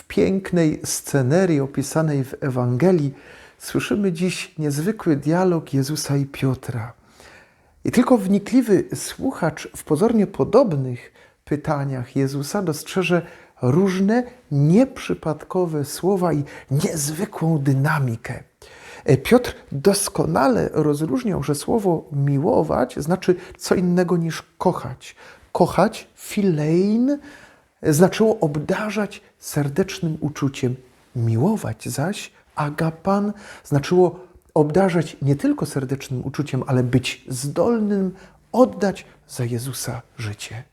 W pięknej scenerii opisanej w Ewangelii słyszymy dziś niezwykły dialog Jezusa i Piotra. I tylko wnikliwy słuchacz w pozornie podobnych pytaniach Jezusa dostrzeże różne nieprzypadkowe słowa i niezwykłą dynamikę. E, Piotr doskonale rozróżniał, że słowo miłować znaczy co innego niż kochać. Kochać, filein, znaczyło obdarzać serdecznym uczuciem. Miłować zaś, agapan, znaczyło obdarzać nie tylko serdecznym uczuciem, ale być zdolnym oddać za Jezusa życie.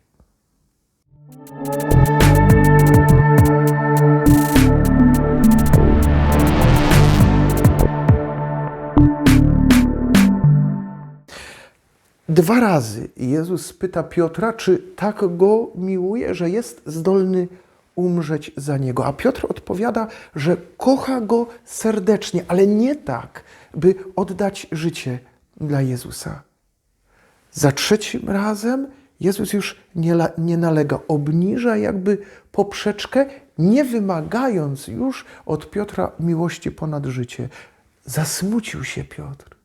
Dwa razy Jezus pyta Piotra, czy tak go miłuje, że jest zdolny umrzeć za niego. A Piotr odpowiada, że kocha go serdecznie, ale nie tak, by oddać życie dla Jezusa. Za trzecim razem Jezus już nie, nie nalega, obniża jakby poprzeczkę, nie wymagając już od Piotra miłości ponad życie. Zasmucił się Piotr.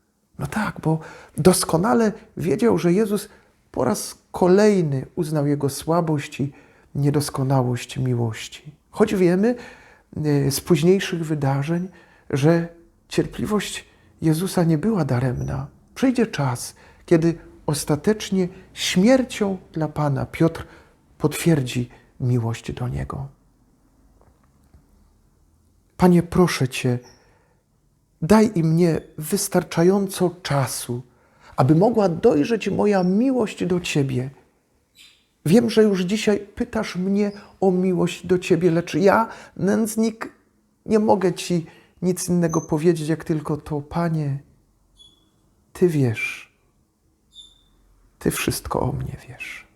No tak, bo doskonale wiedział, że Jezus po raz kolejny uznał jego słabość i niedoskonałość miłości. Choć wiemy e, z późniejszych wydarzeń, że cierpliwość Jezusa nie była daremna. Przyjdzie czas, kiedy ostatecznie śmiercią dla Pana Piotr potwierdzi miłość do Niego. Panie, proszę Cię, daj i mnie wystarczająco czasu, aby mogła dojrzeć moja miłość do Ciebie. Wiem, że już dzisiaj pytasz mnie o miłość do Ciebie, lecz ja, nędznik, nie mogę Ci nic innego powiedzieć, jak tylko to, Panie, Ty wiesz. Ty wszystko o mnie wiesz.